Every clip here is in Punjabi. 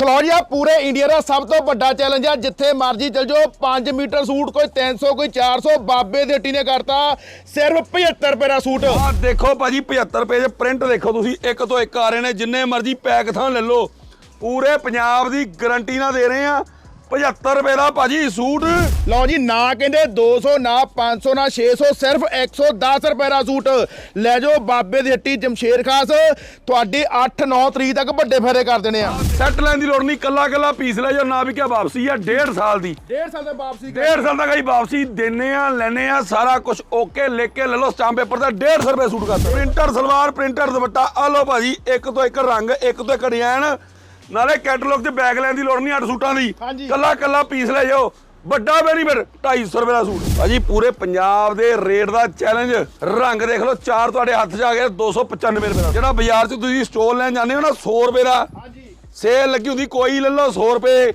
ਸਲੋ ਜੀ ਆ ਪੂਰੇ ਇੰਡੀਆ ਦਾ ਸਭ ਤੋਂ ਵੱਡਾ ਚੈਲੰਜ ਆ, ਜਿੱਥੇ ਮਰਜ਼ੀ ਚਲ ਜਾਓ 5 ਮੀਟਰ ਸੂਟ, ਕੋਈ 300 ਕੋਈ 400 ਬਾਬੇ ਦੇ ਟੀ ਨੇ ਕਰਤਾ, ਸਿਰਫ 75 ਰੁਪਏ ਦਾ ਸੂਟ। ਆ ਦੇਖੋ ਭਾਜੀ 75 ਰੁਪਏ ਦੇ ਪ੍ਰਿੰਟ ਦੇਖੋ ਤੁਸੀਂ, ਇੱਕ ਤੋਂ ਇੱਕ ਆ ਰਹੇ ਨੇ, ਜਿੰਨੇ ਮਰਜ਼ੀ ਪੈਕ ਥਾਂ ਲੈ ਲਓ। ਪੂਰੇ ਪੰਜਾਬ ਦੀ ਗਾਰੰਟੀ ਨਾਲ ਦੇ ਰਹੇ ਆ। 75 ਰੁਪਏ ਦਾ ਭਾਜੀ ਸੂਟ। ਲਓ ਜੀ ਨਾ ਕਹਿੰਦੇ 200 ਨਾ 500 ਨਾ 600 ਸਿਰਫ 110 ਰੁਪਏ ਦਾ ਸੂਟ। ਲੈ ਜਾਓ ਬਾਬੇ ਦੀ ਹੱਟੀ ਜਮਸ਼ੇਰ ਖਾਸ। ਤੁਹਾਡੀ 8 9 ਤਰੀਕ ਤੱਕ ਵੱਡੇ ਫੇਰੇ ਕਰ ਦੇਣੇ ਆ। ਸੈੱਟ ਲੈਣ ਦੀ ਲੋੜ ਨਹੀਂ ਕੱਲਾ ਕੱਲਾ ਪੀਸ ਲੈ ਜੋ ਨਾ ਵੀ ਕਿਆ ਵਾਪਸੀ ਆ 1.5 ਸਾਲ ਦੀ। 1.5 ਸਾਲ ਦੇ ਵਾਪਸੀ ਡੇਢ ਸਾਲ ਤੱਕ ਅਸੀਂ ਵਾਪਸੀ ਦਿੰਨੇ ਆ ਲੈਨੇ ਆ ਸਾਰਾ ਕੁਝ ਓਕੇ ਲਿਖ ਕੇ ਲੈ ਲਓ ਸਟਾਂਪ ਪੇਪਰ ਦਾ 150 ਰੁਪਏ ਸੂਟ ਕਰਦਾ ਪ੍ਰਿੰਟਰ ਸਲਵਾਰ ਪ੍ਰਿੰਟਰ ਦੁਪੱਟਾ ਆ ਲਓ ਭਾਜੀ ਇੱਕ ਤੋਂ ਇੱਕ ਰੰਗ ਇੱਕ ਤੋਂ ਇੱਕ ਡਿਜ਼ਾਈਨ ਨਾਲੇ ਕੈਟਲੌਗ 'ਚ ਬੈਗ ਲੈਣ ਦੀ ਲੋੜ ਨਹੀਂ ਅੱਠ ਸੂਟਾਂ ਦੀ। ਕੱਲਾ ਕੱਲਾ ਪੀਸ ਲੈ ਜਾਓ। ਵੱਡਾ ਬੈਨੀਫਿਟ 250 ਰੁਪਏ ਦਾ ਸੂਟ। ਭਾਜੀ ਪੂਰੇ ਪੰਜਾਬ ਦੇ ਰੇਟ ਦਾ ਚੈਲੰਜ ਰੰਗ ਦੇਖ ਲਓ ਚਾਰ ਤੁਹਾਡੇ ਹੱਥ 'ਚ ਆ ਗਏ 295 ਰੁਪਏ ਦਾ। ਜਿਹੜਾ ਬਾਜ਼ਾਰ 'ਚ ਤੁਸੀਂ ਸਟੋਰ ਲੈਣ ਜਾਂਦੇ ਹੋ ਨਾ 100 ਰੁਪਏ ਦਾ। ਹਾਂਜੀ। ਸੇਲ ਲੱਗੀ ਹੁੰਦੀ ਕੋਈ ਲੈ ਲਓ 100 ਰੁਪਏ।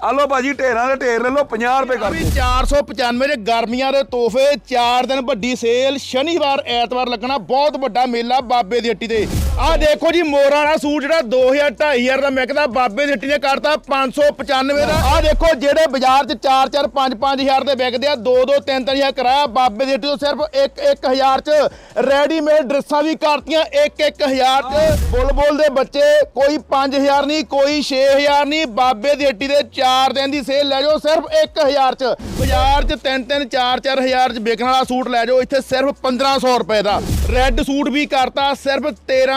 ਆ ਲਓ ਭਾਜੀ ਢੇਰਾਂ ਦੇ ਢੇਰ ਲੈ ਲਓ 50 ਰੁਪਏ ਕਰ ਵੀ 495 ਦੇ ਗਰਮੀਆਂ ਦੇ ਤੋਹਫੇ 4 ਦਿਨ ਵੱਡੀ ਸੇਲ ਸ਼ਨੀਵਾਰ ਐਤਵਾਰ ਲੱਗਣਾ ਬਹੁਤ ਵੱਡਾ ਮੇਲਾ ਬਾਬੇ ਦੀ ਹੱਟੀ ਤੇ। ਆਹ ਦੇਖੋ ਜੀ, ਮੋਰਾਂ ਵਾਲਾ ਸੂਟ ਜਿਹੜਾ 2000 2500 ਦਾ ਮੈਂ ਮਿਕਦਾ ਬਾਬੇ ਦੀ ਹੱਟੀ ਨੇ ਕਰਤਾ 595 ਦਾ। ਆਹ ਦੇਖੋ, ਜਿਹੜੇ ਬਾਜ਼ਾਰ 'ਚ 4 4 5 5000 ਦੇ ਵਿਕਦੇ ਆ 2 2 3 3000 ਕਰਾਇਆ, ਬਾਬੇ ਦੀ ਹੱਟੀ ਤੋਂ ਸਿਰਫ 1 1000 'ਚ ਰੈਡੀਮੇਡ ਡਰੈਸਾਂ ਵੀ ਕਰਤੀਆਂ 1 1000 'ਚ। ਬੁਲਬੁਲ ਦੇ ਬੱਚੇ, ਕੋਈ 5000 ਨਹੀਂ, ਕੋਈ 6000 ਨਹੀਂ, ਬਾਬੇ ਦੀ ਹੱਟੀ ਦੇ 4 ਦਿਨ ਦੀ ਸੇਲ ਲੈ ਜਾਓ, ਸਿਰਫ 1000 'ਚ। ਬਾਜ਼ਾਰ 'ਚ 3 3 4 4000 'ਚ ਵਿਕਣ ਵਾਲਾ ਸੂਟ ਲੈ ਜਾਓ, ਇੱਥੇ ਸਿਰਫ 1500 ਰੁਪਏ ਦਾ। ਰੈੱਡ ਸੂਟ ਵੀ ਕਰਤਾ, ਸਿਰਫ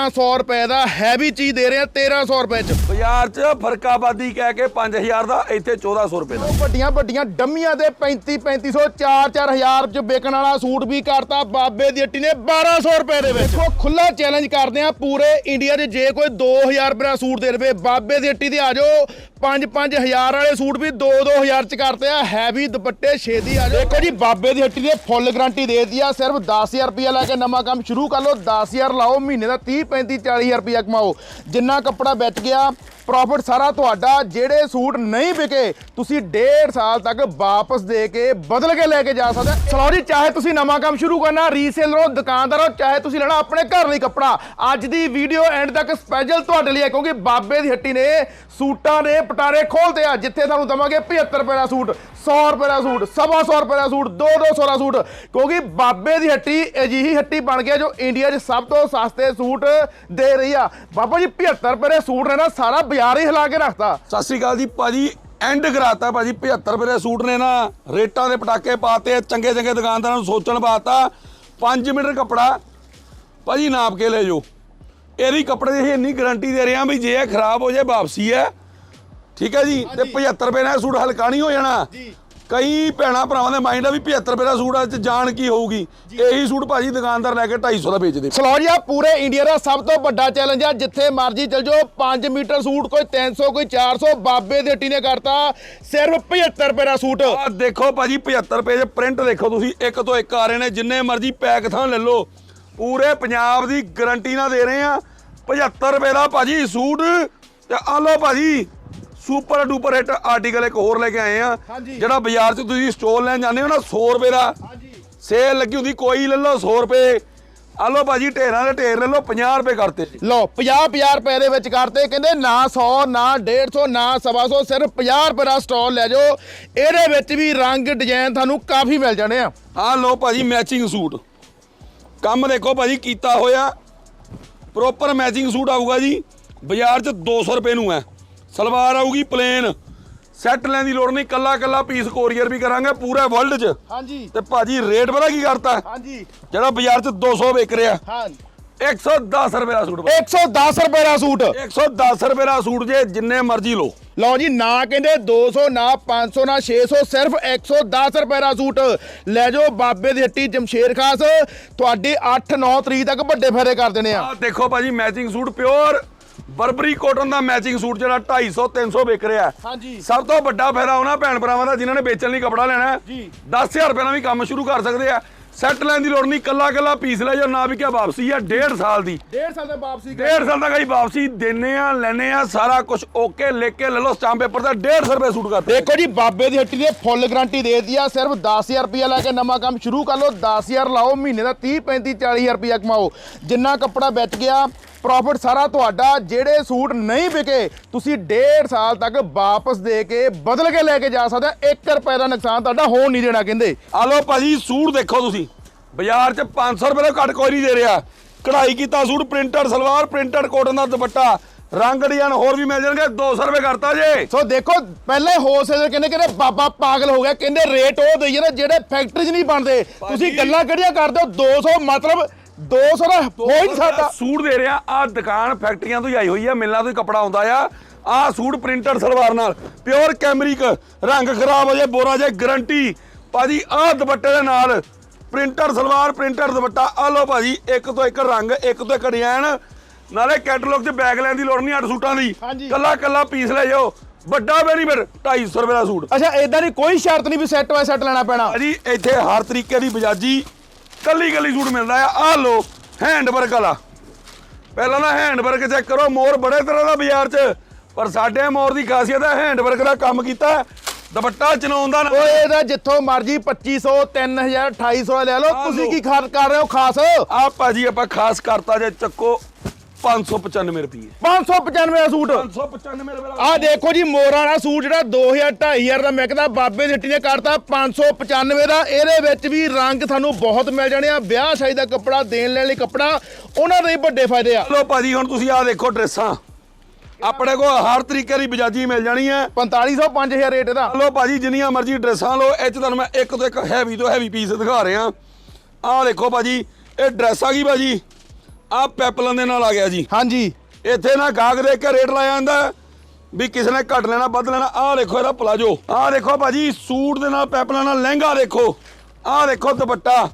1300 ਰੁਪਏ ਦਾ ਹੈਵੀ ਚੀਜ਼ ਦੇ ਰਹੇ ਆ 1300 ਰੁਪਏ 'ਚ। ਬਾਜ਼ਾਰ 'ਚ ਫਰਕਾਬਾਦੀ ਕਹਿ ਕੇ 5000 ਦਾ ਇੱਥੇ 1400 ਰੁਪਏ ਦਾ। ਵੱਡੀਆਂ ਵੱਡੀਆਂ ਡੰਮੀਆਂ ਦੇ 35 3500 4 4000 ਚ ਵਿਕਣ ਵਾਲਾ ਸੂਟ ਵੀ ਕਰਤਾ ਬਾਬੇ ਦੀ ਹੱਟੀ ਨੇ 1200 ਰੁਪਏ ਦੇ ਵਿੱਚ। ਦੇਖੋ ਖੁੱਲਾ ਚੈਲੰਜ ਕਰਦੇ ਆ ਪੂਰੇ ਇੰਡੀਆ 'ਚ ਜੇ ਕੋਈ 2000 ਰੁਪਏ ਦਾ ਸੂਟ ਦੇ ਦੇਵੇ ਬਾਬੇ ਦੀ ਹੱਟੀ ਤੇ ਆ ਜਾਓ। 5 5000 ਵਾਲੇ ਸੂਟ ਵੀ 2 2000 ਚ ਕਰਤੇ ਆ ਹੈਵੀ ਦੁਪੱਟੇ ਛੇਦੀ ਆ ਦੇਖੋ ਜੀ, ਬਾਬੇ ਦੀ ਹੱਟੀ ਦੀ ਫੁੱਲ ਗਾਰੰਟੀ ਦੇ ਦਿੱਤੀ ਆ, ਸਿਰਫ 10000 ਰੁਪਏ ਲੈ ਕੇ ਨਵਾਂ ਕੰਮ ਸ਼ੁਰੂ ਕਰ ਲਓ 10000 ਲਾਓ, ਮਹੀਨੇ ਦਾ 30 35 40000 ਰੁਪਏ ਕਮਾਓ। ਜਿੰਨਾ ਕੱਪੜਾ ਵੇਚ ਗਿਆ ਪ੍ਰੋਫਿਟ ਸਾਰਾ ਤੁਹਾਡਾ, ਜਿਹੜੇ ਸੂਟ ਨਹੀਂ ਵਿਕੇ, ਤੁਸੀਂ ਡੇਢ ਸਾਲ ਤੱਕ ਵਾਪਸ ਦੇ ਕੇ ਬਦਲ ਕੇ ਲੈ ਕੇ ਜਾ ਸਕਦੇ ਹੋ। ਜੀ, ਚਾਹੇ ਤੁਸੀਂ ਨਵਾਂ ਕੰਮ ਸ਼ੁਰੂ ਕਰਨਾ ਰੀਸੇਲਰ ਹੋ ਦੁਕਾਨਦਾਰ ਹੋ, ਚਾਹੇ ਤੁਸੀਂ ਲੈਣਾ ਆਪਣੇ ਘਰ ਲਈ ਕੱਪੜਾ ਅੱਜ ਦੀ ਵੀਡੀਓ ਐਂਡ ਤੱਕ ਸਪੈਸ਼ਲ ਤੁਹਾਡੇ ਲਈ ਹੈ, ਕਿਉਂਕਿ ਬਾਬੇ ਦੀ ਹੱਟੀ ਨੇ ਸੂਟਾਂ ਦੇ ਪਟਾਰੇ ਖੋਲਤੇ ਆ, ਜਿੱਥੇ ਤੁਹਾਨੂੰ ਦਵਾਂਗੇ 75 ਰੁਪਏ ਦਾ ਸੂਟ 100 ਰੁਪਏ ਦਾ ਸੂਟ, ਸਵਾ ਸੌ ਰੁਪਏ ਦਾ ਸੂਟ 2 200 ਦਾ ਸੂਟ, ਕਿਉਂਕਿ ਬਾਬੇ ਦੀ ਹੱਟੀ ਅਜਿਹੀ ਹੱਟੀ ਬਣ ਗਿਆ ਜੋ ਇੰਡੀਆ 'ਚ ਸਭ ਤੋਂ ਸਸਤੇ ਸੂਟ ਦੇ ਰਹੀ ਆ ਬਾਬਾ ਜੀ 75 ਰੁਪਏ ਦੇ ਸੂਟ ਨੇ ਨਾ, ਸਾਰਾ ਬਾਜ਼ਾਰ ਹੀ ਹਿਲਾ ਕੇ ਰੱਖਤਾ। ਸਤਿ ਸ਼੍ਰੀ ਅਕਾਲ ਜੀ ਭਾਜੀ ਐਂਡ ਕਰਾਤਾ ਭਾਜੀ 75 ਰੁਪਏ ਦੇ ਸੂਟ ਨੇ ਨਾ ਰੇਟਾਂ ਦੇ ਪਟਾਕੇ ਪਾਤੇ ਚੰਗੇ ਚੰਗੇ ਦੁਕਾਨਦਾਰਾਂ ਨੂੰ ਸੋਚਣ ਪਾਤਾ। 5 ਮੀਟਰ ਕੱਪੜਾ ਭਾਜੀ ਨਾਪ ਕੇ ਲੈ ਜਾਓ। ਇਹਦੀ ਕੱਪੜੇ ਦੀ ਅਸੀਂ ਇੰਨੀ ਗਾਰੰਟੀ ਦੇ ਰਹੇ ਹਾਂ ਵੀ ਜੇ ਇਹ ਖਰਾਬ ਹੋ ਜਾਏ ਵਾਪਸੀ ਹੈ। ਠੀਕ ਹੈ ਜੀ ਤੇ 75 ਰੁਪਏ ਨਾਲ ਸੂਟ ਹਲਕਾ ਨਹੀਂ ਹੋ ਜਾਣਾ। ਜੀ। ਕਈ ਭੈਣਾ ਭਰਾਵਾਂ ਦੇ ਮਾਈਂਡ ਆ ਵੀ 75 ਰੁਪਏ ਦਾ ਸੂਟ ਆ ਚ ਜਾਣ ਕੀ ਹੋਊਗੀ? ਇਹੀ ਸੂਟ ਭਾਜੀ ਦੁਕਾਨਦਾਰ ਲੈ ਕੇ 250 ਦਾ ਵੇਚਦੇ ਸਲੋ ਜੀ ਆ ਪੂਰੇ ਇੰਡੀਆ ਦਾ ਸਭ ਤੋਂ ਵੱਡਾ ਚੈਲੰਜ ਆ ਜਿੱਥੇ ਮਰਜ਼ੀ ਚਲ ਜਾਓ 5 ਮੀਟਰ ਸੂਟ ਕੋਈ 300 ਕੋਈ 400 ਬਾਬੇ ਦੇ ਹੱਟੀ ਨੇ ਕਰਤਾ ਸਿਰਫ 75 ਰੁਪਏ ਦਾ ਸੂਟ। ਆ ਦੇਖੋ ਭਾਜੀ 75 ਰੁਪਏ ਦੇ ਪ੍ਰਿੰਟ ਦੇਖੋ ਤੁਸੀਂ ਇੱਕ ਤੋਂ ਇੱਕ ਆ ਰਹੇ ਨੇ ਜਿੰਨੇ ਮਰਜ਼ੀ ਪੈਕ ਥਾਂ ਲੈ ਲਓ। ਪੂਰੇ ਪੰਜਾਬ ਦੀ ਗਾਰੰਟੀ ਨਾਲ ਦੇ ਰਹੇ ਆ 75 ਰੁਪਏ ਦਾ ਭਾਜੀ ਸੂਟ। ਤੇ ਆ ਲਓ ਭਾਜੀ ਸੁਪਰ ਡੂਪਰ ਹਿੱਟ ਆਰਟੀਕਲ ਇੱਕ ਹੋਰ ਲੈ ਕੇ ਆਏ ਆ। ਜਿਹੜਾ ਬਾਜ਼ਾਰ 'ਚ ਤੁਸੀਂ ਸਟੋਰ ਲੈਣ ਜਾਂਦੇ ਹੋ ਨਾ 100 ਰੁਪਏ ਦਾ। ਹਾਂਜੀ। ਸੇਲ ਲੱਗੀ ਹੁੰਦੀ ਕੋਈ ਲੈ ਲਓ 100 ਰੁਪਏ। ਆ ਲਓ ਭਾਜੀ ਢੇਰਾਂ ਦੇ ਢੇਰ ਲੈ ਲਓ 50 ਰੁਪਏ ਕਰਤੇ। ਜੀ ਲਓ 50 50 ਰੁਪਏ ਦੇ ਵਿੱਚ ਕਰਤੇ। ਕਹਿੰਦੇ ਨਾ 100 ਨਾ 150 ਨਾ 125 ਸਿਰਫ 50 ਰੁਪਏ ਦਾ ਸਟਾਲ ਲੈ ਜਾਓ। ਇਹਦੇ ਵਿੱਚ ਵੀ ਰੰਗ ਡਿਜ਼ਾਈਨ ਤੁਹਾਨੂੰ ਕਾਫੀ ਮਿਲ ਜਾਣੇ ਆ। ਆ ਲਓ ਭਾਜੀ ਮੈਚਿੰਗ ਸੂਟ ਕੰਮ ਦੇਖੋ ਭਾਜੀ ਕੀਤਾ ਹੋਇਆ। ਪ੍ਰੋਪਰ ਮੈਚਿੰਗ ਸੂਟ ਆਊਗਾ ਜੀ। ਬਾਜ਼ਾਰ 'ਚ 200 ਰੁਪਏ ਨੂੰ ਹੈ। ਸਲਵਾਰ ਆਊਗੀ ਪਲੇਨ ਸੈੱਟ ਲੈਣ ਦੀ ਲੋੜ ਨਹੀਂ ਕੱਲਾ ਕੱਲਾ ਪੀਸ ਕੋਰੀਅਰ ਵੀ ਕਰਾਂਗੇ ਪੂਰੇ ਵਰਲਡ 'ਚ। ਹਾਂਜੀ। ਤੇ ਭਾਜੀ ਰੇਟ ਪਤਾ ਕੀ ਕਰਤਾ? ਹਾਂਜੀ। ਜਿਹੜਾ ਬਾਜ਼ਾਰ 'ਚ 200 ਵਿਕ ਰਿਹਾ। ਹਾਂ 110 ਰੁਪਏ ਦਾ ਸੂਟ 110 ਰੁਪਏ ਦਾ ਸੂਟ। 110 ਰੁਪਏ ਦਾ ਸੂਟ ਜੇ ਜਿੰਨੇ ਮਰਜ਼ੀ ਲਓ। ਲਓ ਜੀ ਨਾ ਕਹਿੰਦੇ 200 ਨਾ 500 ਨਾ 600 ਸਿਰਫ 110 ਰੁਪਏ ਦਾ ਸੂਟ। ਲੈ ਜਾਓ ਬਾਬੇ ਦੀ ਹੱਟੀ ਜਮਸ਼ੇਰ ਖਾਸ। ਤੁਹਾਡੀ 8 9 ਤਰੀਕ ਤੱਕ ਵੱਡੇ ਫੇਰੇ ਕਰ ਦੇਣੇ ਆ। ਆ ਦੇਖੋ ਭਾਜੀ matching suit pure Burberry cotton ਦਾ ਮੈਚਿੰਗ ਸੂਟ ਜਿਹੜਾ 250 300 ਵਿਕ ਰਿਹਾ। ਹਾਂਜੀ। ਸਭ ਤੋਂ ਵੱਡਾ ਫਾਇਦਾ ਉਹਨਾਂ ਭੈਣ ਭਰਾਵਾਂ ਦਾ ਜਿਨ੍ਹਾਂ ਨੇ ਵੇਚਣ ਲਈ ਕਪੜਾ ਲੈਣਾ ਹੈ। ਜੀ। 10000 ਰੁਪਏ ਨਾਲ ਵੀ ਕੰਮ ਸ਼ੁਰੂ ਕਰ ਸਕਦੇ ਆ। ਸੈੱਟ ਲੈਣ ਦੀ ਲੋੜ ਨਹੀਂ ਕੱਲਾ ਕੱਲਾ ਪੀਸ ਲੈ ਜੋ ਨਾ ਵੀ ਕਿਆ ਵਾਪਸੀ ਆ 1.5 ਸਾਲ ਦੀ। 1.5 ਸਾਲ ਦੇ ਵਾਪਸੀ 1.5 ਸਾਲ ਤੱਕ ਅਸੀਂ ਵਾਪਸੀ ਦਿੰਨੇ ਆ ਲੈਨੇ ਆ ਸਾਰਾ ਕੁਝ ਓਕੇ ਲਿਖ ਕੇ ਲੈ ਲਓ ਸਟਾਂਪ ਪੇਪਰ ਦਾ 150 ਰੁਪਏ ਸੂਟ ਕਰਤੇ। ਦੇਖੋ ਜੀ ਬਾਬੇ ਦੀ ਹੱਟੀ ਦੀ ਫੁੱਲ ਗਾਰੰਟੀ ਦੇ ਦਿੱਤੀ ਆ ਸਿਰਫ 10000 ਰੁਪਏ ਲੈ ਕੇ ਨਵਾਂ ਕੰਮ ਸ਼ੁਰੂ ਕਰ ਲਓ 10000 ਲਾਓ ਮਹੀਨੇ ਦਾ 30 35 40000 ਰੁਪਏ ਕਮਾਓ। ਜਿੰਨਾ ਕੱਪੜਾ ਵੇਚ ਗਿਆ ਪ੍ਰੋਫਿਟ ਸਾਰਾ ਤੁਹਾਡਾ ਜਿਹੜੇ ਸੂਟ ਨਹੀਂ ਵਿਕੇ ਤੁਸੀਂ 1.5 ਸਾਲ ਤੱਕ ਵਾਪਸ ਦੇ ਕੇ ਬਦਲ ਕੇ ਲੈ ਕੇ ਜਾ ਸਕਦੇ ਹੋ। 1 ਰੁਪਏ ਦਾ ਨੁਕਸਾਨ ਤੁਹਾਡਾ ਹੋਣ ਨਹੀਂ ਦੇਣਾ ਕਹਿੰਦੇ। ਆ ਲਓ ਭਾਜੀ ਸੂਟ ਦੇਖੋ ਤੁਸੀਂ। ਬਾਜ਼ਾਰ 'ਚ 500 ਰੁਪਏ ਤੋਂ ਘੱਟ ਕੋਈ ਨਹੀਂ ਦੇ ਰਿਹਾ। ਕਢਾਈ ਕੀਤਾ suit printed salwar printed cotton ਦਾ ਦੁਪੱਟਾ। ਰੰਗ ਡਿਜ਼ਾਈਨ ਹੋਰ ਵੀ ਮਿਲ ਜਾਣਗੇ 200 ਰੁਪਏ ਕਰਤਾ ਜੇ। ਸੋ ਦੇਖੋ ਪਹਿਲੇ ਹੋਲਸੇਲਰ ਕਹਿੰਦੇ ਕਹਿੰਦੇ ਬਾਬਾ ਪਾਗਲ ਹੋ ਗਿਆ। ਕਹਿੰਦੇ ਰੇਟ ਉਹ ਦਈਏ ਨਾ ਜਿਹੜੇ ਫੈਕਟਰੀ 'ਚ ਨਹੀਂ ਬਣਦੇ। ਤੁਸੀਂ ਗੱਲਾਂ ਕਿਹੜੀਆਂ ਕਰਦੇ ਹੋ? 200 ਮਤਲਬ 200 ਦਾ ਹੋ। ਹੀ ਨਹੀਂ ਸਕਦਾ ਸੂਟ ਦੇ ਰਿਹਾ ਆ ਦੁਕਾਨ ਫੈਕਟਰੀਆਂ ਤੋਂ ਹੀ ਆਈ ਹੋਈ ਆ ਮਿਲਣਾ ਤੋਂ ਹੀ ਕੱਪੜਾ ਆਉਂਦਾ ਆ। ਆ ਸੂਟ ਪ੍ਰਿੰਟਡ ਸਲਵਾਰ ਨਾਲ ਪਿਓਰ ਕੈਮਰਿਕ ਰੰਗ ਖਰਾਬ ਹੋ ਜਾਏ ਬੋਰਾ ਜੇ ਗਰੰਟੀ ਭਾਜੀ ਆ ਦੁਪੱਟੇ ਦੇ ਨਾਲ ਪ੍ਰਿੰਟਡ ਸਲਵਾਰ ਪ੍ਰਿੰਟਡ ਦੁਪੱਟਾ ਆ ਲਓ ਭਾਜੀ ਇੱਕ ਤੋਂ ਇੱਕ ਰੰਗ ਇੱਕ ਤੋਂ ਇੱਕ ਡਿਜ਼ਾਈਨ ਨਾਲੇ ਕੈਟਲੌਗ 'ਚ ਬੈਗ ਲੈਣ ਦੀ ਲੋੜ ਨਹੀਂ ਅੱਠ ਸੂਟਾਂ ਦੀ। ਕੱਲਾ ਕੱਲਾ ਪੀਸ ਲੈ ਜਾਓ। ਵੱਡਾ ਬੈਨੀਫਿਟ 250 ਰੁਪਏ ਦਾ ਸੂਟ। ਅੱਛਾ ਇਦਾਂ ਦੀ ਕੋਈ ਸ਼ਰਤ ਨਹੀਂ ਵੀ ਸੈੱਟ ਬਾਈ ਸੈੱਟ ਲੈਣਾ ਪੈਣਾ। ਭਾਜੀ ਇੱਥੇ ਹਰ ਤਰੀਕੇ ਦੀ ਬਜਾਜੀ ਕੱਲੀ ਕੱਲੀ ਸੂਟ ਮਿਲਦਾ ਆ। ਆ ਲੋ ਹੈਂਡ ਵਰਕ ਵਾਲਾ। ਪਹਿਲਾਂ ਨਾ ਹੈਂਡ ਵਰਕ ਚੈੱਕ ਕਰੋ ਮੋਰ ਬੜੇ ਤਰ੍ਹਾਂ ਦਾ ਬਾਜ਼ਾਰ 'ਚ। ਪਰ ਸਾਡੇ ਮੋਰ ਦੀ ਖਾਸੀਅਤ ਹੈ ਹੈਂਡ ਵਰਕ ਦਾ ਕੰਮ ਕੀਤਾ। ਦੁਪੱਟਾ ਚਨਾਉਣ ਦਾ ਨਾ ਓਏ ਇਹਦਾ ਜਿੱਥੋਂ ਮਰਜ਼ੀ 2500 3000 2800 ਲੈ ਲਓ। ਤੁਸੀਂ। ਕੀ ਖਾਸ ਕਰ ਰਹੇ ਹੋ ਖਾਸ? ਆ ਭਾਜੀ ਆਪਾਂ ਖਾਸ ਕਰਤਾ ਜੇ ਚੱਕੋ। 595 ਰੁਪਏ 595 ਦਾ ਸੂਟ। 595 ਰੁਪਏ ਆਹ ਦੇਖੋ ਜੀ ਮੋਰਾਂ ਵਾਲਾ ਸੂਟ ਜਿਹੜਾ 2000 2500 ਦਾ ਮਿਕਦਾ ਬਾਬੇ ਦੀ ਹੱਟੀ ਨੇ ਕਰਤਾ 595 ਦਾ। ਇਹਦੇ ਵਿੱਚ ਵੀ ਰੰਗ ਤੁਹਾਨੂੰ ਬਹੁਤ ਮਿਲ ਜਾਣੇ ਆ। ਵਿਆਹ ਸ਼ਾਦੀ ਦਾ ਕੱਪੜਾ ਦੇਣ ਲੈਣ ਲਈ ਕੱਪੜਾ ਉਹਨਾਂ ਦੇ ਵੱਡੇ ਫਾਇਦੇ ਆ। ਲੋ ਭਾਜੀ ਹੁਣ ਤੁਸੀਂ ਆ ਦੇਖੋ ਡਰੈਸਾਂ। ਆਪਣੇ ਕੋਲ ਹਰ ਤਰੀਕੇ ਦੀ ਬਜਾਜੀ ਮਿਲ ਜਾਣੀ ਹੈ 4500 5000 ਰੇਟ ਇਹਦਾ। ਲੋ ਭਾਜੀ ਜਿੰਨੀਆਂ ਮਰਜ਼ੀ ਡਰੈਸਾਂ ਲੋ ਇਹ ਚ ਤੁਹਾਨੂੰ ਮੈਂ ਇੱਕ ਤੋਂ ਇੱਕ ਹੈਵੀ ਤੋਂ ਹੈਵੀ ਪੀਸ ਦਿਖਾ ਰਿਹਾ। ਆਹ ਦੇਖੋ ਭਾਜੀ ਇਹ ਡਰੈਸ ਆ ਗਈ ਭਾਜੀ। ਆਹ ਪੈਪਲਨ ਦੇ ਨਾਲ ਆ ਗਿਆ ਜੀ। ਹਾਂਜੀ। ਇੱਥੇ ਨਾ ਗਾਹਕ ਦੇਖ ਕੇ ਰੇਟ ਲਾਇਆ ਜਾਂਦਾ ਵੀ ਕਿਸੇ ਨੇ ਘੱਟ ਲੈਣਾ ਵੱਧ ਲੈਣਾ। ਆਹ ਦੇਖੋ ਇਹਦਾ ਪਲਾਜੋ। ਆਹ ਦੇਖੋ ਭਾਜੀ ਸੂਟ ਦੇ ਨਾਲ ਪੈਪਲਨ ਨਾਲ ਲਹਿੰਗਾ ਦੇਖੋ। ਆਹ ਦੇਖੋ ਦੁਪੱਟਾ।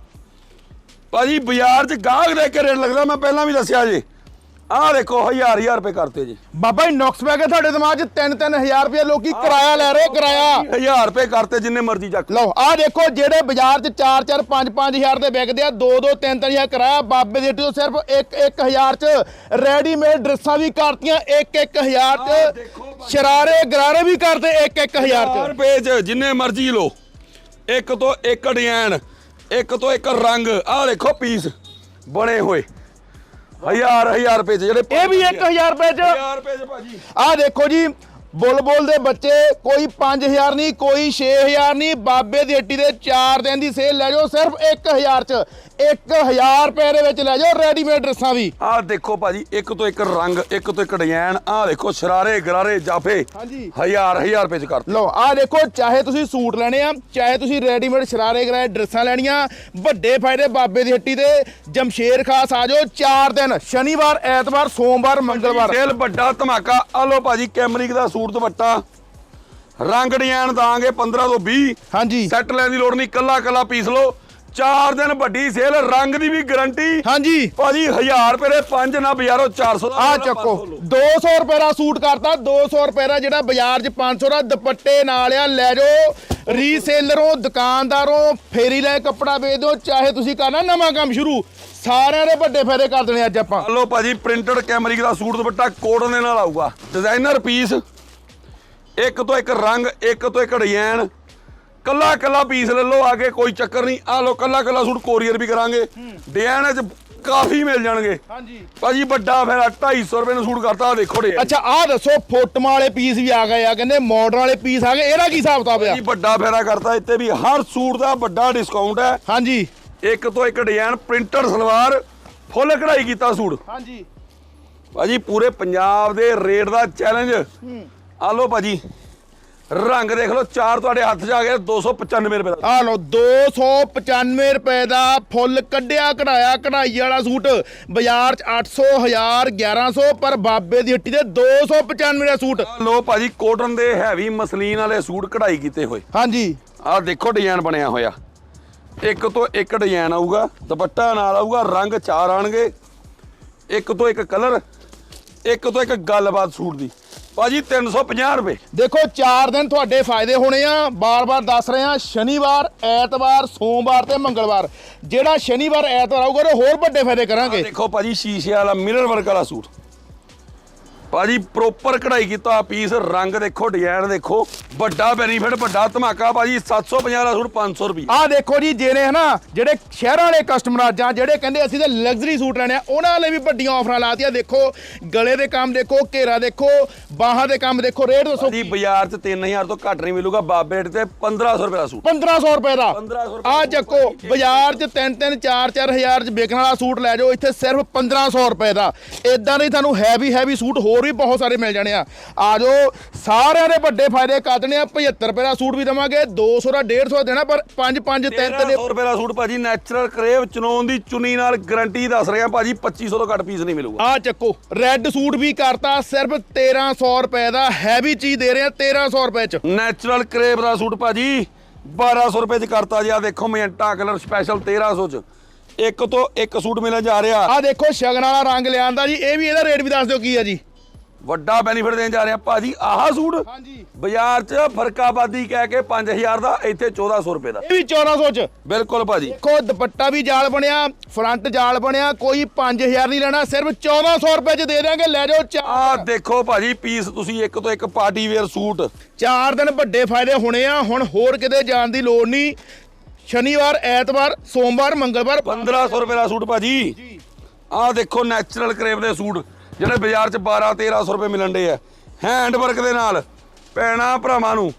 ਭਾਜੀ ਬਾਜ਼ਾਰ 'ਚ ਗਾਹਕ ਦੇਖ ਕੇ ਰੇਟ ਲੱਗਦਾ ਮੈਂ ਪਹਿਲਾਂ ਵੀ ਦੱਸਿਆ ਜੀ। ਆਹ ਦੇਖੋ ਹਜ਼ਾਰ ਹਜ਼ਾਰ ਰੁਪਏ ਕਰਤੇ ਜੀ। ਬਾਬਾ ਜੀ ਨੁਕਸ ਪੈ ਗਿਆ ਤੁਹਾਡੇ ਦਿਮਾਗ 'ਚ? 3-3000 ਰੁਪਏ ਲੋਕੀ ਕਿਰਾਇਆ ਲੈ ਰਹੇ ਕਿਰਾਇਆ। ਹਜ਼ਾਰ ਰੁਪਏ ਕਰਤੇ ਜਿੰਨੇ ਮਰਜ਼ੀ ਚੱਕ ਲਓ। ਆਹ ਦੇਖੋ ਜਿਹੜੇ ਬਾਜ਼ਾਰ 'ਚ 4-4 5-5000 ਦੇ ਵਿਕਦੇ ਆ 2-2 3-3000 ਕਿਰਾਇਆ ਬਾਬੇ ਦੀ ਤੋਂ ਸਿਰਫ 1-1000 'ਚ ਰੈਡੀਮੇਡ ਡਰੈਸਾਂ ਵੀ ਕਰਤੀਆਂ 1-1000 ਆਹ 'ਚ। ਸ਼ਰਾਰੇ ਗਰਾਰੇ ਵੀ ਕਰਦੇ 1-1000 ਹਜ਼ਾਰ 'ਚ। ਰੁਪਏ 'ਚ ਜਿੰਨੇ ਮਰਜ਼ੀ ਲੋ ਇੱਕ ਤੋਂ ਇੱਕ ਡਿਜ਼ਾਈਨ ਇੱਕ ਤੋਂ ਇੱਕ ਰੰਗ ਆਹ ਦੇਖੋ ਪੀਸ ਬਣੇ ਹੋਏ। ਹਜ਼ਾਰ ਹਜ਼ਾਰ ਰੁਪਏ 'ਚ ਜਿਹੜੇ ਇਹ ਵੀ 1000 ਰੁਪਏ 'ਚ। ਹਜ਼ਾਰ ਰੁਪਏ 'ਚ ਭਾਜੀ। ਆਹ ਦੇਖੋ ਜੀ ਬੁਲਬੁਲ ਦੇ ਬੱਚੇ ਕੋਈ 5000 ਨਹੀਂ ਕੋਈ 6000 ਨਹੀਂ ਬਾਬੇ ਦੀ ਹੱਟੀ ਦੇ 4 ਦਿਨ ਦੀ ਸੇਲ ਲੈ ਜਾਓ ਸਿਰਫ 1000 ਚ। 1000 ਰੁਪਏ ਦੇ ਵਿੱਚ ਲੈ ਜਾਓ ਰੈਡੀਮੇਡ ਡਰੈਸਾਂ ਵੀ। ਆਹ ਦੇਖੋ ਭਾਜੀ ਇੱਕ ਤੋਂ ਇੱਕ ਰੰਗ ਇੱਕ ਤੋਂ ਇੱਕ ਡਿਜ਼ਾਈਨ ਆਹ ਦੇਖੋ ਸ਼ਰਾਰੇ ਗਰਾਰੇ ਜਾਫੇ ਹਾਂਜੀ। ਹਜ਼ਾਰ ਹਜ਼ਾਰ ਰੁਪਏ 'ਚ ਕਰ ਲਓ ਆਹ ਦੇਖੋ ਚਾਹੇ ਤੁਸੀਂ ਸੂਟ ਲੈਣੇ ਆ ਚਾਹੇ ਤੁਸੀਂ ਰੈਡੀਮੇਡ ਸ਼ਰਾਰੇ ਗਰਾਰੇ ਡਰੈਸਾਂ ਲੈਣੀਆਂ ਵੱਡੇ ਫਾਇਦੇ ਬਾਬੇ ਦੀ ਹੱਟੀ ਦੇ ਜਮਸ਼ੇਰ ਖਾਸ ਆ ਜਾਓ 4 ਦਿਨ ਸ਼ਨੀਵਾਰ ਐਤਵਾਰ ਸੋਮਵਾਰ ਮੰਗਲਵਾਰ। ਸੇਲ ਵੱਡਾ ਧਮਾਕਾ ਆ ਲੋ ਭਾਜੀ ਕੈਮਰਿਕ ਦਾ ਸੂਟ ਦੁਪੱਟਾ ਰੰਗ ਡਿਜ਼ਾਈਨ ਦਾਂਗੇ 15 ਤੋਂ 20 ਹਾਂਜੀ। ਸੈੱਟ ਲੈਣ ਦੀ ਲੋੜ ਨਹੀਂ ਕੱਲਾ ਕੱਲਾ ਪੀਸ ਲਓ। ਚਾਰ ਦਿਨ ਵੱਡੀ ਸੇਲ ਰੰਗ ਦੀ ਵੀ ਗਾਰੰਟੀ ਹਾਂਜੀ। ਭਾਜੀ 1000 ਰੁਪਏ ਦੇ ਪੰਜ ਨਾ ਬਾਜ਼ਾਰੋਂ 400 ਦਾ ਆ ਚੱਕੋ 500 ਲਓ। 200 ਰੁਪਏ ਦਾ ਸੂਟ ਕਰਤਾ 200 ਰੁਪਏ ਦਾ ਜਿਹੜਾ ਬਾਜ਼ਾਰ 'ਚ 500 ਦਾ ਦੁਪੱਟੇ ਨਾਲ ਆ ਲੈ ਜਾਓ। ਰੀਸੇਲਰੋਂ ਦੁਕਾਨਦਾਰੋਂ ਫੇਰੀ ਲੈ ਕੱਪੜਾ ਵੇਚ ਦਿਓ ਚਾਹੇ ਤੁਸੀਂ ਕਰਨਾ ਨਵਾਂ ਕੰਮ ਸ਼ੁਰੂ। ਸਾਰਿਆਂ ਦੇ ਵੱਡੇ ਫਾਇਦੇ ਕਰ ਦੇਣੇ ਅੱਜ ਆਪਾਂ। ਲਓ ਭਾਜੀ ਪ੍ਰਿੰਟਡ ਕੈਮਰਿਕ ਦਾ ਸੂਟ ਦੁਪੱਟਾ ਕੋਟਨ ਦੇ ਨਾਲ ਆਊਗਾ। ਡਿਜ਼ਾਈਨਰ ਪੀਸ ਇੱਕ ਤੋਂ ਇੱਕ ਰੰਗ ਇੱਕ ਤੋਂ ਇੱਕ ਡਿਜ਼ਾਈਨ। ਕੱਲਾ ਕੱਲਾ ਪੀਸ ਲੈ ਲਓ ਆਗੇ ਕੋਈ ਚੱਕਰ ਨਹੀਂ। ਆ ਲਓ ਕੱਲਾ ਕੱਲਾ ਸੂਟ ਕੋਰੀਅਰ ਵੀ ਕਰਾਂਗੇ। ਡਿਜ਼ਾਈਨ ਚ ਕਾਫੀ ਮਿਲ ਜਾਣਗੇ। ਹਾਂਜੀ। ਭਾਜੀ ਵੱਡਾ ਫੇਰਾ 250 ਰੁਪਏ ਨੂੰ ਸੂਟ ਕਰਤਾ ਦੇਖੋ ਡੇ ਅੱਛਾ ਆਹ ਦੱਸੋ ਫੋਟੋਆਂ ਵਾਲੇ ਪੀਸ ਵੀ ਆ ਗਏ ਆ ਕਹਿੰਦੇ ਮਾਡਰਨ ਵਾਲੇ ਪੀਸ ਆ ਗਏ ਇਹਦਾ ਕੀ ਹਿਸਾਬ ਕਿਤਾਬ ਆ? ਜੀ ਵੱਡਾ ਫੇਰਾ ਕਰਤਾ ਇੱਥੇ ਵੀ ਹਰ ਸੂਟ ਦਾ ਵੱਡਾ ਡਿਸਕਾਊਂਟ ਹੈ। ਹਾਂਜੀ। ਇੱਕ ਤੋਂ ਇੱਕ ਡਿਜ਼ਾਈਨ ਪ੍ਰਿੰਟਡ ਸਲਵਾਰ ਫੁੱਲ ਕਢਾਈ ਕੀਤਾ ਸੂਟ। ਹਾਂਜੀ। ਭਾਜੀ ਪੂਰੇ ਪੰਜਾਬ ਦੇ ਰੇਟ ਦਾ ਚੈਲੰਜ ਆ ਲਓ ਭਾਜੀ ਰੰਗ ਦੇਖ ਲਓ ਚਾਰ ਤੁਹਾਡੇ ਹੱਥ 'ਚ ਆ ਗਏ 295 ਰੁਪਏ ਦਾ। ਆ ਲਓ 295 ਰੁਪਏ ਦਾ ਫੁੱਲ ਕੱਢਿਆ ਕਢਾਇਆ ਕਢਾਈ ਵਾਲਾ ਸੂਟ। ਬਾਜ਼ਾਰ 'ਚ 800 1000 1100 ਪਰ ਬਾਬੇ ਦੀ ਹੱਟੀ ਤੇ 295 ਦਾ ਸੂਟ। ਲਓ ਭਾਜੀ ਕੋਟਨ ਦੇ ਹੈਵੀ ਮਸਲੀਨ ਵਾਲੇ ਸੂਟ ਕਢਾਈ ਕੀਤੇ ਹੋਏ। ਹਾਂਜੀ। ਆਹ ਦੇਖੋ ਡਿਜ਼ਾਈਨ ਬਣਿਆ ਹੋਇਆ। ਇੱਕ ਤੋਂ ਇੱਕ ਡਿਜ਼ਾਈਨ ਆਊਗਾ ਦੁਪੱਟਾ ਨਾਲ ਆਊਗਾ ਰੰਗ ਚਾਰ ਆਣਗੇ। ਇੱਕ ਤੋਂ ਇੱਕ ਕਲਰ ਇੱਕ ਤੋਂ ਇੱਕ ਗੱਲਬਾਤ ਸੂਟ ਦੀ। ਭਾਜੀ 350 ਰੁਪਏ। ਦੇਖੋ 4 ਦਿਨ ਤੁਹਾਡੇ ਫਾਇਦੇ ਹੋਣੇ ਆ। ਬਾਰ-ਬਾਰ ਦੱਸ ਰਹੇ ਆ ਸ਼ਨੀਵਾਰ ਐਤਵਾਰ ਸੋਮਵਾਰ ਤੇ ਮੰਗਲਵਾਰ। ਜਿਹੜਾ ਸ਼ਨੀਵਾਰ ਐਤਵਾਰ ਆਊਗਾ ਉਹ ਹੋਰ ਵੱਡੇ ਫਾਇਦੇ ਕਰਾਂਗੇ। ਦੇਖੋ ਭਾਜੀ ਸ਼ੀਸ਼ੇ ਵਾਲਾ ਮਿਰਰ ਵਰਕ ਵਾਲਾ ਸੂਟ। ਭਾਜੀ ਪ੍ਰੋਪਰ ਕਢਾਈ ਕੀਤਾ ਪੀਸ ਰੰਗ ਦੇਖੋ ਡਿਜ਼ਾਈਨ ਦੇਖੋ। ਵੱਡਾ ਬੈਨੀਫਿਟ ਵੱਡਾ ਧਮਾਕਾ ਭਾਜੀ 750 ਦਾ ਸੂਟ 500 ਰੁਪਏ ਆਹ ਦੇਖੋ ਜੀ ਜਿਹੜੇ ਹਨਾ ਜਿਹੜੇ ਸ਼ਹਿਰਾਂ ਵਾਲੇ ਕਸਟਮਰ ਜਾਂ ਜਿਹੜੇ ਕਹਿੰਦੇ ਅਸੀਂ ਤਾਂ ਲਗਜ਼ਰੀ ਸੂਟ ਲੈਣੇ ਆ ਉਹਨਾਂ ਲਈ ਵੀ ਵੱਡੀਆਂ ਆਫਰਾਂ ਲਾਤੀਆਂ। ਦੇਖੋ ਗਲੇ ਦੇ ਕੰਮ ਦੇਖੋ ਘੇਰਾ ਦੇਖੋ ਬਾਹਾਂ ਦੇ ਕੰਮ ਦੇਖੋ ਰੇਟ ਦੱਸੋ ਭਾਜੀ ਬਾਜ਼ਾਰ 'ਚ 3000 ਤੋਂ ਘੱਟ ਨਹੀਂ ਮਿਲੂਗਾ ਬਾਬੇ ਰੇਟ ਤੇ 1500 ਰੁਪਏ ਦਾ ਸੂਟ। 1500 ਰੁਪਏ ਦਾ। 1500 ਰੁਪਏ ਆ ਚੱਕੋ ਬਾਜ਼ਾਰ 'ਚ 3-3 4-4 ਹਜ਼ਾਰ 'ਚ ਵਿਕਣ ਵਾਲਾ ਸੂਟ ਲੈ ਜਾਓ ਇੱਥੇ ਸਿਰਫ 1500 ਰੁਪਏ ਦਾ। ਇਦਾਂ ਦੇ ਤੁਹਾਨੂੰ ਹੈਵੀ ਹੈਵੀ ਸੂਟ ਹੋਰ ਵੀ ਬਹੁਤ ਸਾਰੇ ਮਿਲ ਜਾਣੇ ਆ। ਆ ਜਾਓ ਸਾਰਿਆਂ ਦੇ ਵੱਡੇ ਫਾਇਦੇ ਕੱਢਣੇ ਆ। 75 ਰੁਪਏ ਦਾ ਸੂਟ ਵੀ ਦਵਾਂਗੇ 200 ਦਾ 150 ਦੇਣਾ ਪਰ 5 5 3 3 ਦੇ 1300 ਰੁਪਏ ਦਾ ਸੂਟ ਭਾਜੀ ਨੈਚੁਰਲ ਕਰੇਵ ਚਨੋਨ ਦੀ ਚੁੰਨੀ ਨਾਲ ਗਾਰੰਟੀ ਦੱਸ ਰਿਹਾ ਭਾਜੀ 2500 ਤੋਂ ਘੱਟ ਪੀਸ ਨਹੀਂ ਮਿਲੂਗਾ। ਆ ਚੱਕੋ ਰੈੱਡ ਸੂਟ ਵੀ ਕਰਤਾ ਸਿਰਫ 1300 ਰੁਪਏ ਦਾ ਹੈਵੀ ਚੀਜ਼ ਦੇ ਰਹੇ ਆ 1300 ਰੁਪਏ ਚ। ਨੈਚੁਰਲ ਕਰੇਵ ਦਾ ਸੂਟ ਭਾਜੀ 1200 ਰੁਪਏ ਚ ਕਰਤਾ ਜੀ ਆ ਦੇਖੋ ਮੈਂਟਾ ਕਲਰ ਸਪੈਸ਼ਲ 1300 ਚ। ਇੱਕ ਤੋਂ ਇੱਕ ਸੂਟ ਮਿਲਣ ਜਾ ਰਿਹਾ। ਆ ਦੇਖੋ ਸ਼ਗਨ ਵਾਲਾ ਰੰਗ ਲਿਆਂਦਾ ਜੀ ਇਹ ਵੀ ਇਹਦਾ ਰੇਟ ਵੀ ਦੱਸ ਦਿਓ ਕੀ ਆ ਜੀ। ਵੱਡਾ ਬੈਨੀਫਿਟ ਦੇਣ ਜਾ ਰਿਹਾ ਭਾਜੀ ਆਹ ਸੂਟ ਹਾਂਜੀ। ਬਾਜ਼ਾਰ 'ਚ ਫਰਕਾਬਾਦੀ ਕਹਿ ਕੇ 5000 ਦਾ ਇੱਥੇ 1400 ਰੁਪਏ ਦਾ। ਇਹ ਵੀ 1400 ਚ। ਬਿਲਕੁਲ ਭਾਜੀ। ਦੇਖੋ ਦੁਪੱਟਾ ਵੀ ਜਾਲ ਬਣਿਆ ਫਰੰਟ ਜਾਲ ਬਣਿਆ ਕੋਈ 5000 ਨਹੀਂ ਲੈਣਾ ਸਿਰਫ 1400 ਰੁਪਏ ਚ ਦੇ ਦਿਆਂਗੇ ਲੈ ਜਾਓ ਚਾਰ। ਆਹ ਦੇਖੋ ਭਾਜੀ ਪੀਸ ਤੁਸੀਂ ਇੱਕ ਤੋਂ ਇੱਕ ਪਾਰਟੀ ਵੇਅਰ ਸੂਟ। ਚਾਰ ਦਿਨ ਵੱਡੇ ਫਾਇਦੇ ਹੋਣੇ ਆ ਹੁਣ ਹੋਰ ਕਿਤੇ ਜਾਣ ਦੀ ਲੋੜ ਨਹੀਂ। ਸ਼ਨੀਵਾਰ ਐਤਵਾਰ ਸੋਮਵਾਰ ਮੰਗਲਵਾਰ 1500 ਰੁਪਏ ਦਾ ਸੂਟ ਭਾਜੀ। ਆਹ ਦੇਖੋ ਨੈਚੁਰਲ ਕਰੇਵ ਦੇ ਸੂਟ। ਜਿਹੜੇ ਬਾਜ਼ਾਰ 'ਚ 12 1300 ਰੁਪਏ ਮਿਲਣ ਦੇ ਆ। ਹੈਂਡ ਵਰਕ ਦੇ ਨਾਲ ਪੈਣਾ ਭਰਾਵਾਂ ਨੂੰ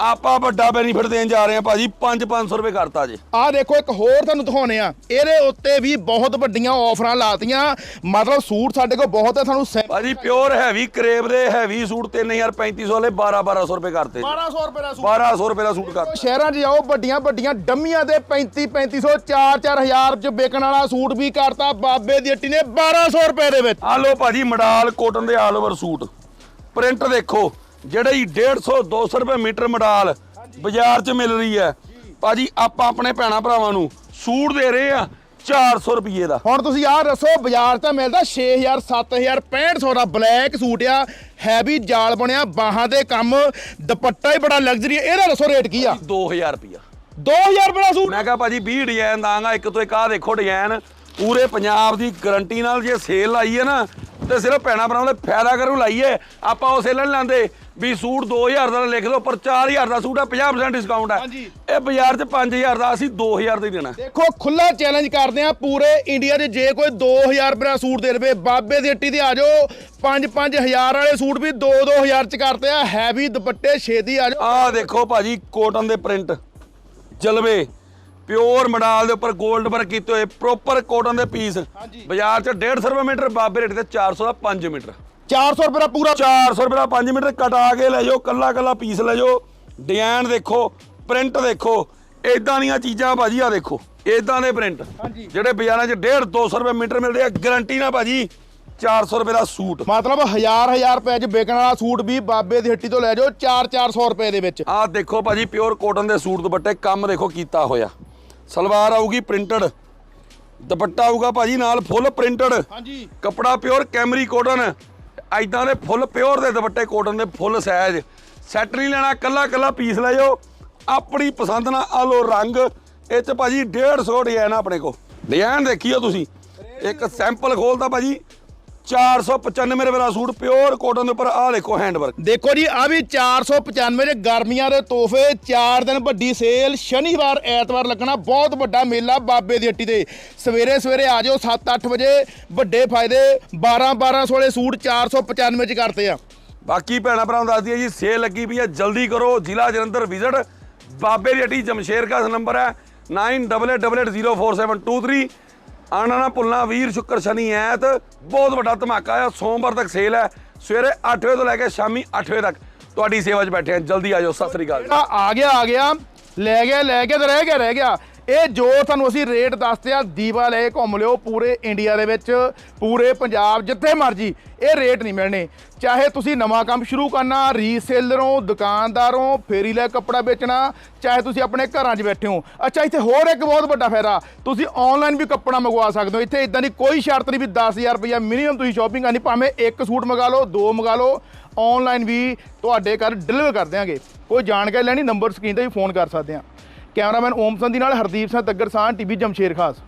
ਆਪਾਂ ਵੱਡਾ ਬੈਨੀਫਿਟ ਦੇਣ ਜਾ ਰਹੇ ਹਾਂ ਭਾਜੀ 5 500 ਰੁਪਏ ਕਰਤਾ ਜੇ। ਆ ਦੇਖੋ ਇੱਕ ਹੋਰ ਤੁਹਾਨੂੰ ਦਿਖਾਉਣੇ ਆ। ਇਹਦੇ ਉੱਤੇ ਵੀ ਬਹੁਤ ਵੱਡੀਆਂ ਆਫਰਾਂ ਲਾਤੀਆਂ। ਮਤਲਬ ਸੂਟ ਸਾਡੇ ਕੋਲ ਬਹੁਤ ਹੈ ਤੁਹਾਨੂੰ ਸੈ- ਭਾਜੀ ਪਿਓਰ ਹੈਵੀ ਕਰੇਵ ਦੇ ਹੈਵੀ ਸੂਟ 3350 ਵਾਲੇ 12 1200 ਰੁਪਏ ਕਰਤੇ 1200 ਰੁਪਏ ਦਾ ਸੂਟ। 1200 ਰੁਪਏ ਦਾ ਸੂਟ ਕਰਤਾ। ਸ਼ਹਿਰਾਂ 'ਚ ਜਾਓ ਵੱਡੀਆਂ ਵੱਡੀਆਂ ਡੰਮੀਆਂ ਦੇ 35 3500 4 4000 'ਚ ਵਿਕਣ ਵਾਲਾ ਸੂਟ ਵੀ ਕਰਤਾ ਬਾਬੇ ਦੀ ਹੱਟੀ ਨੇ 1200 ਰੁਪਏ ਦੇ ਵਿੱਚ। ਆ ਲੋ ਭਾਜੀ ਮਡਾਲ ਕੋਟਨ ਦੇ ਆਲ ਓਵਰ ਸੂਟ। ਪ੍ਰਿੰਟ ਦੇਖੋ। ਜਿਹੜੇ ਹੀ 150 200 ਰੁਪਏ ਮੀਟਰ ਮਡਾਲ ਬਾਜ਼ਾਰ 'ਚ ਮਿਲ ਰਹੀ ਹੈ। ਭਾਜੀ ਆਪਾਂ ਆਪਣੇ ਭੈਣਾ ਭਰਾਵਾਂ ਨੂੰ ਸੂਟ ਦੇ ਰਹੇ ਆ 400 ਰੁਪਏ ਦਾ। ਹੁਣ ਤੁਸੀਂ ਆਹ ਦੱਸੋ ਬਾਜ਼ਾਰ 'ਚ ਤਾਂ ਮਿਲਦਾ 6000 7000 6500 ਦਾ ਬਲੈਕ ਸੂਟ ਆ ਹੈਵੀ ਜਾਲ ਬਣਿਆ ਬਾਹਾਂ ਦੇ ਕੰਮ ਦੁਪੱਟਾ ਹੀ ਬੜਾ ਲਗਜ਼ਰੀ ਇਹਦਾ ਦੱਸੋ ਰੇਟ ਕੀ ਆ? 2000 ਰੁਪਿਆ 2000 ਰੁਪਏ ਦਾ ਸੂਟ? ਮੈਂ ਕਿਹਾ ਭਾਜੀ 20 ਡਿਜ਼ਾਈਨ ਦਾਂਗਾ ਇੱਕ ਤੋਂ ਇੱਕ ਆ ਦੇਖੋ ਡਿਜ਼ਾਈਨ ਪੂਰੇ ਪੰਜਾਬ ਦੀ ਗਾਰੰਟੀ ਨਾਲ ਜੇ ਸੇਲ ਲਾਈ ਹੈ ਨਾ ਤੇ ਸਿਰਫ ਭੈਣਾ ਭਰਾਵਾਂ ਦੇ ਫਾਇਦਾ ਕਰੂ ਲਾਈਏ। ਆਪਾਂ ਉਹ ਸੇਲ ਨਹੀਂ ਲਾਂਦੇ। ਵੀ ਸੂਟ 2000 ਦਾ ਲਿਖ ਦਿਓ ਪਰ 4000 ਦਾ ਸੂਟ ਆ 50% ਡਿਸਕਾਊਂਟ ਹੈ। ਇਹ ਬਾਜ਼ਾਰ 'ਚ 5000 ਦਾ ਅਸੀਂ 2000 ਦਾ ਹੀ ਦੇਣਾ। ਦੇਖੋ ਖੁੱਲਾ ਚੈਲੰਜ ਕਰਦੇ ਆ ਪੂਰੇ ਇੰਡੀਆ 'ਚ ਜੇ ਕੋਈ 2000 ਰੁਪਏ ਦਾ ਸੂਟ ਦੇ ਦੇਵੇ ਬਾਬੇ ਦੀ ਹੱਟੀ ਤੇ ਆ ਜਾਓ 5-5000 ਵਾਲੇ ਸੂਟ ਵੀ 2-2000 'ਚ ਕਰਦੇ ਆ ਹੈਵੀ ਦੁਪੱਟੇ ਛੇਤੀ ਆ ਜਾਓ। ਆਹ ਦੇਖੋ ਭਾਜੀ ਕੋਟਨ ਦੇ ਪ੍ਰਿੰਟ ਜਲਵੇ ਪਿਓਰ ਮਡਾਲ ਦੇ ਉੱਪਰ 골ਡ ਵਰਕ ਕੀਤੇ ਹੋਏ ਪ੍ਰੋਪਰ ਕੋਟਨ ਦੇ ਪੀਸ। ਬਾਜ਼ਾਰ 'ਚ 150 ਰੁਪਏ ਮੀਟਰ ਬਾਬੇ ਰੇਟ ਤੇ 400 ਦਾ 5 ਮੀਟਰ। 400 ਰੁਪਏ ਦਾ ਪੂਰਾ 400 ਰੁਪਏ ਦਾ 5 ਮੀਟਰ ਕਟਾ ਕੇ ਲੈ ਜਾਓ ਕੱਲਾ ਕੱਲਾ ਪੀਸ ਲੈ ਜਾਓ। ਡਿਜ਼ਾਈਨ ਦੇਖੋ ਪ੍ਰਿੰਟ ਦੇਖੋ ਇਦਾਂ ਦੀਆਂ ਚੀਜ਼ਾਂ ਭਾਜੀ ਆ ਦੇਖੋ ਇਦਾਂ ਦੇ ਪ੍ਰਿੰਟ। ਜਿਹੜੇ ਬਾਜ਼ਾਰਾਂ 'ਚ 150 200 ਰੁਪਏ ਮੀਟਰ ਮਿਲਦੇ ਆ ਗਾਰੰਟੀ ਨਾਲ ਭਾਜੀ 400 ਰੁਪਏ ਦਾ ਸੂਟ। ਮਤਲਬ ਹਜ਼ਾਰ ਹਜ਼ਾਰ ਰੁਪਏ 'ਚ ਵਿਕਣ ਵਾਲਾ ਸੂਟ ਵੀ ਬਾਬੇ ਦੀ ਹੱਟੀ ਤੋਂ ਲੈ ਜਾਓ 4-400 ਰੁਪਏ ਦੇ ਵਿੱਚ। ਆਹ ਦੇਖੋ ਭਾਜੀ ਪਿਓਰ ਕੋਟਨ ਦੇ ਸੂਟ ਦੁਪੱਟੇ ਕੰਮ ਦੇਖੋ ਕੀਤਾ ਹੋਇਆ। ਸਲਵਾਰ ਆਊਗੀ ਪ੍ਰਿੰਟਡ ਦੁਪੱਟਾ ਆਊਗਾ ਭਾਜੀ ਨਾਲ ਫੁੱਲ ਪ੍ਰਿੰਟਡ। ਹਾਂਜੀ। ਕਪੜਾ ਪਿਓਰ ਕੈਮਰੀ ਕੋਟਨ ਐਦਾਂ ਦੇ ਫੁੱਲ ਪਿਓਰ ਦੇ ਦੁਪੱਟੇ ਕੋਟਨ ਦੇ ਫੁੱਲ ਸਾਈਜ਼ ਸੈੱਟ ਨਹੀਂ ਲੈਣਾ ਕੱਲਾ ਕੱਲਾ ਪੀਸ ਲੈ ਜਾਓ। ਆਪਣੀ ਪਸੰਦ ਨਾਲ ਆ ਲੋ ਰੰਗ। ਇਹ ਚ ਭਾਜੀ 150 ਡਿਜ਼ਾਈਨ ਆਪਣੇ ਕੋ ਡਿਜ਼ਾਈਨ ਦੇਖੀਓ ਤੁਸੀਂ। ਇੱਕ ਸੈਂਪਲ ਖੋਲਦਾ ਭਾਜੀ। 495 ਰੁਪਏ ਦਾ ਸੂਟ ਪਿਓਰ ਕੋਟਨ ਦੇ ਉੱਪਰ ਆਹ ਦੇਖੋ ਹੈਂਡ ਵਰਕ ਦੇਖੋ ਜੀ ਆ ਵੀ 495 ਦੇ ਗਰਮੀਆਂ ਦੇ ਤੋਹਫੇ 4 ਦਿਨ ਵੱਡੀ ਸੇਲ ਸ਼ਨੀਵਾਰ ਐਤਵਾਰ ਲੱਗਣਾ ਬਹੁਤ ਵੱਡਾ ਮੇਲਾ ਬਾਬੇ ਦੀ ਹੱਟੀ ਤੇ। ਸਵੇਰੇ ਸਵੇਰੇ ਆ ਜਾਓ 7-8 ਵਜੇ ਵੱਡੇ ਫਾਇਦੇ 12-1200 ਵਾਲੇ ਸੂਟ 495 ਚ ਕਰਤੇ ਆ। ਬਾਕੀ ਭੈਣਾਂ ਭਰਾਵਾਂ ਨੂੰ ਦੱਸ ਦਈਏ ਜੀ ਸੇਲ ਲੱਗੀ ਪਈ ਹੈ ਜਲਦੀ ਕਰੋ ਜ਼ਿਲ੍ਹਾ ਜਲੰਧਰ ਵਿਜ਼ਿਟ ਬਾਬੇ ਦੀ ਹੱਟੀ ਜਮਸ਼ੇਰ ਦਾ ਨੰਬਰ ਹੈ 9888047723 ਆਣਾ ਨਾ ਭੁੱਲਣਾ, ਵੀਰ ਸ਼ੁੱਕਰ ਸ਼ਨੀ ਐਤ, ਬਹੁਤ ਵੱਡਾ ਧਮਾਕਾ ਹੈ ਸੋਮਵਾਰ ਤੱਕ ਸੇਲ ਹੈ, ਸਵੇਰੇ 8 ਵਜੇ ਤੋਂ ਲੈ ਕੇ ਸ਼ਾਮੀ 8 ਵਜੇ ਤੱਕ ਤੁਹਾਡੀ ਸੇਵਾ 'ਚ ਬੈਠੇ ਆ ਜਲਦੀ ਆ ਜਾਓ, ਸਤਿ ਸ੍ਰੀ ਅਕਾਲ ਆ ਆ ਗਿਆ ਆ ਗਿਆ, ਲੈ ਗਿਆ ਲੈ ਗਿਆ ਤੇ ਰਹਿ ਗਿਆ ਰਹਿ ਗਿਆ। ਇਹ ਜੋ ਤੁਹਾਨੂੰ ਅਸੀਂ ਰੇਟ ਦੱਸਦੇ ਆ ਦੀਵਾ ਲੈ ਘੁੰਮ ਲਿਓ ਪੂਰੇ ਇੰਡੀਆ ਦੇ ਵਿੱਚ, ਪੂਰੇ ਪੰਜਾਬ ਜਿੱਥੇ ਮਰਜ਼ੀ, ਇਹ ਰੇਟ ਨਹੀਂ ਮਿਲਣੇ। ਚਾਹੇ ਤੁਸੀਂ ਨਵਾਂ ਕੰਮ ਸ਼ੁਰੂ ਕਰਨਾ ਰੀਸੇਲਰੋਂ ਦੁਕਾਨਦਾਰੋਂ, ਫੇਰੀ ਲੈ ਕੱਪੜਾ ਵੇਚਣਾ, ਚਾਹੇ ਤੁਸੀਂ ਆਪਣੇ ਘਰਾਂ 'ਚ ਬੈਠੇ ਹੋ। ਅੱਛਾ, ਇੱਥੇ ਹੋਰ ਇੱਕ ਬਹੁਤ ਵੱਡਾ ਫਾਇਦਾ, ਤੁਸੀਂ ਆਨਲਾਈਨ ਵੀ ਕੱਪੜਾ ਮੰਗਵਾ ਸਕਦੇ ਹੋ। ਇੱਥੇ ਇਦਾਂ ਦੀ ਕੋਈ ਸ਼ਰਤ ਨਹੀਂ ਵੀ 10000 ਰੁਪਇਆ ਮਿਨੀਮਮ ਤੁਸੀਂ ਸ਼ਾਪਿੰਗ ਕਰਨੀ, ਭਾਵੇਂ ਇੱਕ ਸੂਟ ਮੰਗਾ ਲਓ, ਦੋ ਮੰਗਾ ਲਓ ਆਨਲਾਈਨ ਵੀ ਤੁਹਾਡੇ ਘਰ ਡਿਲੀਵਰ ਕਰ ਦਿਆਂਗੇ। ਕੋਈ ਜਾਣਕਾਰੀ ਲੈਣੀ ਨੰਬਰ ਸਕਰੀਨ ਤੇ ਵੀ ਫੋਨ ਕਰ ਸਕਦੇ ਆ ਕੈਮਰਾਮੈਨ ਓਮ ਸੰਧੀ ਨਾਲ ਹਰਦੀਪ ਸਿੰਘ ਤੱਗਰ ਸਾਹ ਟੀਵੀ ਜਮਸ਼ੇਰ ਖਾਸ।